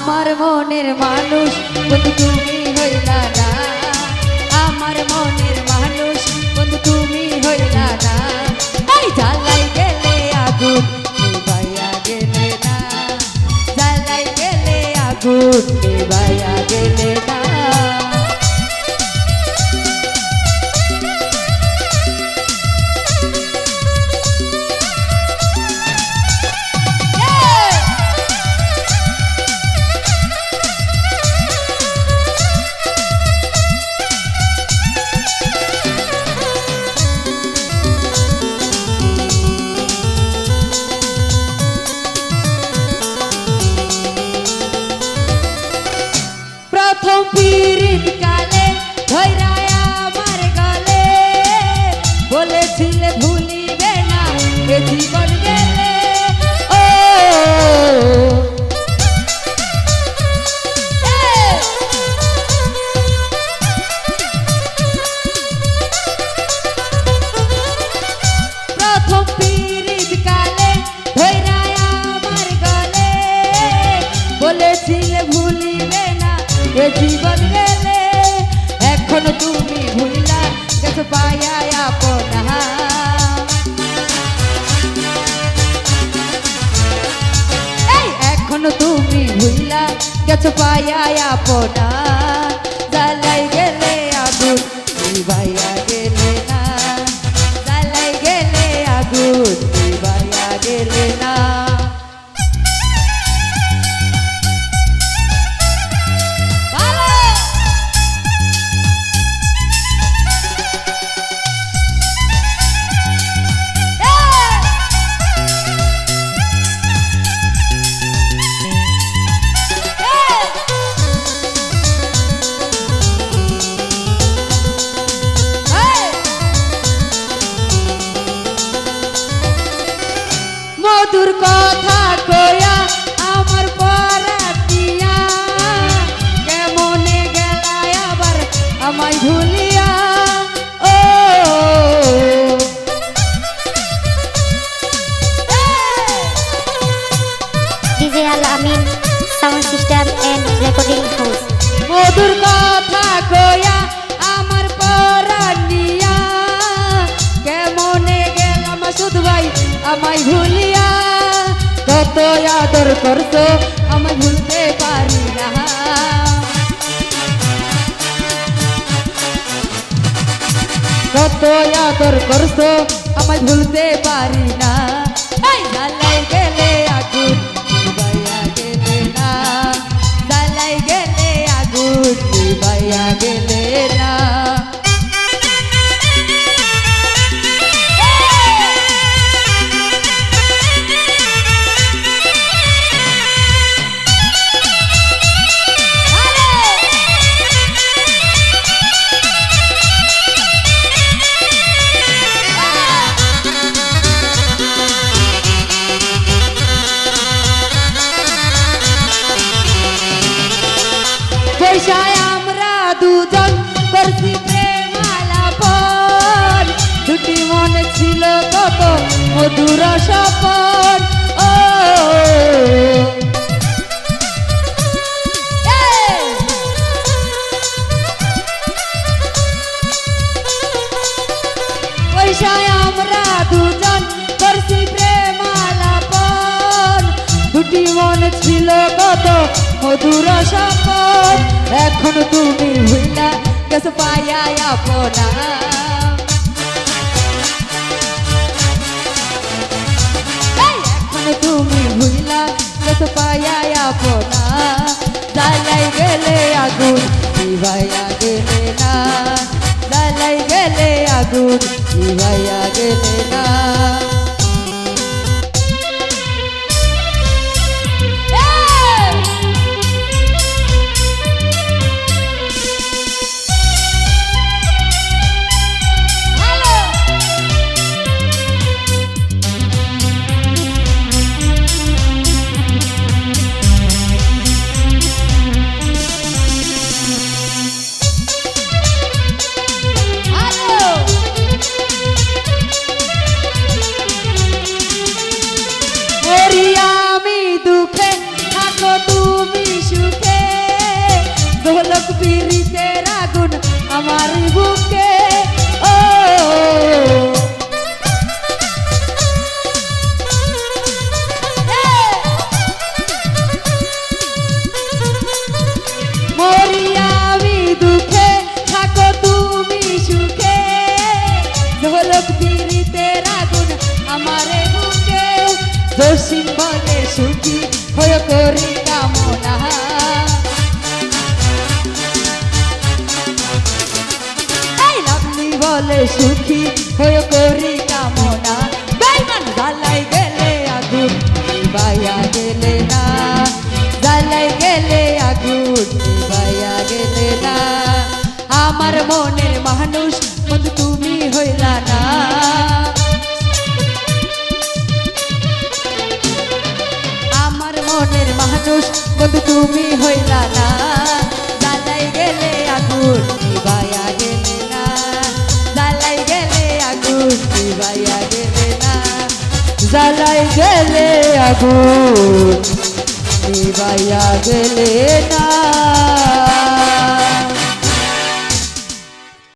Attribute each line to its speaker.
Speaker 1: আমার মনের মানুষ, বন্ধু তুমি হইলা না। আমার মনের মানুষ, বন্ধু তুমি হইলা না। জ্বালাই বলেছিলে ভুলিবে না এ জীবন গেলে। এখন তুমি ভুলিলা গেছো পায়া আপনা এখন তুমি ভুলিলা গেছো পায়া আপনা জ্বালাই গেলে আগুন নিভাইয়া আমায় ভুলিয়া ও
Speaker 2: Recording House.
Speaker 1: মধুর কথা কয়া আমার পরানিয়া কেমনে গেলাম শুধু ভাই আমায় ভুলিয়া কত আদর করতো আমায় ভুলতে আদর করছ আমায় ভুলতে পারি না। ছিল কত মধুর সপন ও। আমরা দুজন করছি প্রেমালাপন। দুটি মন ছিল কত মধুর সপন এখন তুমি ভুলা গেছো পায়া আপনা हुईला कस पाया या पोना जालाई गेले आगून दिवाया गेले ना जालाई गेले आगून दिवाया गेले ना আমার বুকে, ও। মরি আমি দুঃখে, থাকো তুমি সুখে। ঢোলক পিড়িতে রাগুন আমার বুকে দোষী বলে, সুখী হয়ে করি। লাভলি সুখী হয়ে করি কামনা বেইমান জ্বালাই গেলে আগুন বাইয়া গেলে না। জ্বালাই গেলে আগুন বাইয়া গেলে না। আমার মনের মানুষ, বন্ধু তুমি হইলা না। আমার মনের মানুষ, বন্ধু তুমি হইলা নিবাইয়া গেলে না। জ্বালাই গেলে আগুন। নিবাইয়া গেলে না।